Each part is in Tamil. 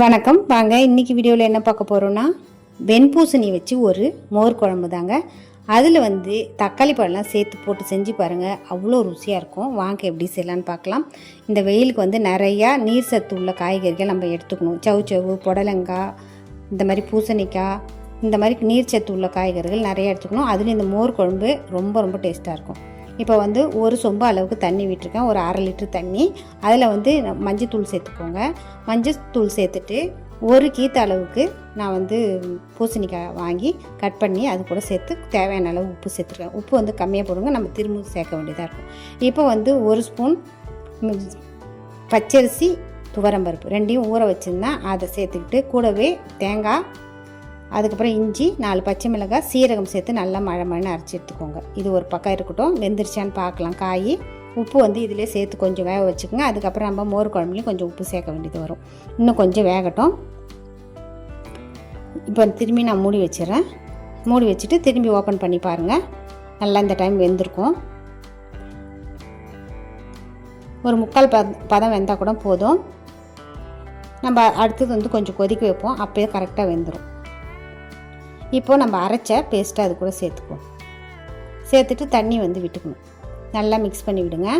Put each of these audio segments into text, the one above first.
வணக்கம். வாங்க இன்றைக்கி வீடியோவில் என்ன பார்க்க போகிறோன்னா வெண்பூசணி வச்சு ஒரு மோர் குழம்பு தாங்க. அதில் வந்து தக்காளி பழம்லாம் சேர்த்து போட்டு செஞ்சு பாருங்கள் அவ்வளோ ருசியாக இருக்கும். வாங்க எப்படி செய்யலான்னு பார்க்கலாம். இந்த வெயிலுக்கு வந்து நிறையா நீர் சத்து உள்ள காய்கறிகள் நம்ம எடுத்துக்கணும். சவு சவு புடலங்காய் இந்த மாதிரி பூசணிக்காய் இந்த மாதிரி நீர் சத்து உள்ள காய்கறிகள் நிறையா எடுத்துக்கணும். அதுலேயும் இந்த மோர் குழம்பு ரொம்ப ரொம்ப டேஸ்ட்டாக இருக்கும். இப்போ வந்து ஒரு சொம்பு அளவுக்கு தண்ணி விட்டுருக்கேன் ஒரு அரை லிட்டர் தண்ணி. அதில் வந்து மஞ்சத்தூள் சேர்த்துக்கோங்க. மஞ்சத்தூள் சேர்த்துட்டு ஒரு கீத்த அளவுக்கு நான் வந்து பூசணிக்காய் வாங்கி கட் பண்ணி அது கூட சேர்த்து தேவையான அளவு உப்பு சேர்த்துருக்கேன். உப்பு வந்து கம்மியாக போடுங்க நம்ம திரும்ப சேர்க்க வேண்டியதாக இருக்கும். இப்போ வந்து ஒரு ஸ்பூன் பச்சரிசி துவரம்பருப்பு ரெண்டையும் ஊற வச்சுருந்தேன் அதை சேர்த்துக்கிட்டு கூடவே தேங்காய் அதுக்கப்புறம் இஞ்சி நாலு பச்சை மிளகாய் சீரகம் சேர்த்து நல்லா மழை மழைன்னு அரைச்சி எடுத்துக்கோங்க. இது ஒரு பக்கம் இருக்கட்டும் வெந்துருச்சான்னு பார்க்கலாம். காய் உப்பு வந்து இதிலே சேர்த்து கொஞ்சம் வேக வச்சுக்கோங்க. அதுக்கப்புறம் நம்ம மோர் குழம்புலையும் கொஞ்சம் உப்பு சேர்க்க வேண்டியது வரும். இன்னும் கொஞ்சம் வேகட்டும். இப்போ திரும்பி நான் மூடி வச்சிடுறேன். மூடி வச்சுட்டு திரும்பி ஓப்பன் பண்ணி பாருங்கள் நல்லா இந்த டைம் வெந்திருக்கும். ஒரு முக்கால் ப பதம் வெந்தால் கூட போதும். நம்ம அடுத்தது வந்து கொஞ்சம் கொதிக்க வைப்போம். அப்போயே கரெக்டாக வெந்துடும் இப்போது நம்ம அரைச்ச பேஸ்ட்டை அது கூட சேர்த்துக்குவோம். சேர்த்துட்டு தண்ணி வந்து விட்டுக்கணும். நல்லா மிக்ஸ் பண்ணி விடுங்க.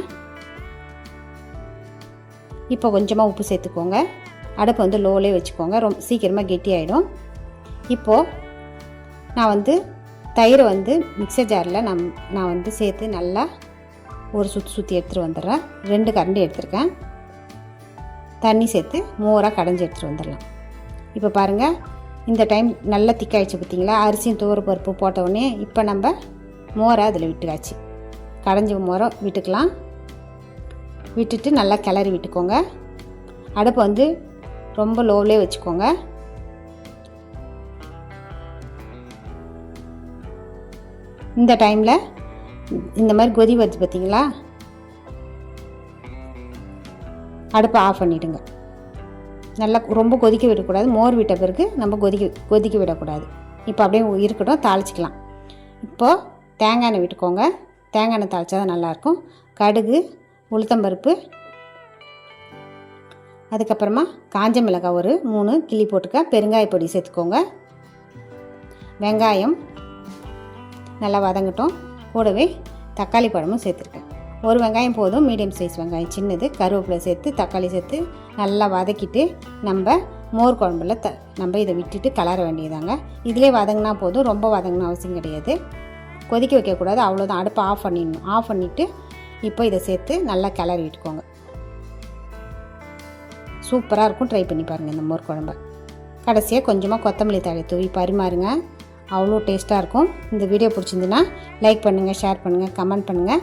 இப்போ கொஞ்சமாக உப்பு சேர்த்துக்கோங்க. அடுப்பை வந்து லோலே வச்சுக்கோங்க. ரொம்ப சீக்கிரமாக கெட்டியாயிடும் இப்போது நான் வந்து தயிரை வந்து மிக்சர் ஜாரில் நான் நான் வந்து சேர்த்து நல்லா ஒரு சுற்றி சுற்றி எடுத்துகிட்டு வந்துடுறேன். ரெண்டு கரண்டி எடுத்திருக்கேன். தண்ணி சேர்த்து மோராக கடைஞ்சி எடுத்துகிட்டு வந்துடலாம். இப்போ பாருங்கள் இந்த டைம் நல்லா திக்காயிடுச்சு பார்த்தீங்களா அரிசியும் துவர பருப்பு போட்டவுடனே இப்போ நம்ம மோரை அதில் விட்டுக்காச்சு கடைஞ்ச மோரை விட்டுக்கலாம். விட்டுட்டு நல்லா கிளறி விட்டுக்கோங்க. அடுப்பை வந்து ரொம்ப லோவிலே வச்சுக்கோங்க. இந்த டைமில் இந்த மாதிரி கொதி வருது பார்த்தீங்களா அடுப்பை ஆஃப் பண்ணிவிடுங்க நல்லா ரொம்ப கொதிக்க விடக்கூடாது. மோர் விட்ட பிறகு நம்ம கொதிக்க கொதிக்க விடக்கூடாது. இப்போ அப்படியே இருக்கட்டும் தாளிச்சிக்கலாம். இப்போது தேங்காய் எண்ணெய் விட்டுக்கோங்க. தேங்காய் எண்ணெய் தாளிச்சா தான் நல்லாயிருக்கும். கடுகு உளுத்தம்பருப்பு அதுக்கப்புறமா காஞ்ச மிளகாய் ஒரு மூணு கிள்ளி போட்டுக்க. பெருங்காய பொடி சேர்த்துக்கோங்க. வெங்காயம் நல்லா வதங்கட்டும். கூடவே தக்காளி பழமும் சேர்த்துருக்கேன். ஒரு வெங்காயம் போதும் மீடியம் சைஸ் வெங்காயம் சின்னது கருவேப்பிலை சேர்த்து தக்காளி சேர்த்து நல்லா வதக்கிட்டு நம்ம மோர் குழம்புல த நம்ம இதை விட்டுட்டு கலர வேண்டியதாங்க இதிலே வதங்கினா போதும் ரொம்ப வதங்கின அவசியம் கிடையாது. கொதிக்க வைக்கக்கூடாது அவ்வளோதான் அடுப்பை ஆஃப் பண்ணிடணும். ஆஃப் பண்ணிவிட்டு இப்போ இதை சேர்த்து நல்லா கிளறி விட்டுக்கோங்க. சூப்பராக இருக்கும். ட்ரை பண்ணி பாருங்கள் இந்த மோர் குழம்பு. கடைசியாக கொஞ்சமாக கொத்தமல்லி தழை தூவி பரிமாறுங்க. அவ்வளோ டேஸ்ட்டாக இருக்கும். இந்த வீடியோ பிடிச்சிருந்துன்னா லைக் பண்ணுங்கள் ஷேர் பண்ணுங்கள் கமெண்ட் பண்ணுங்கள்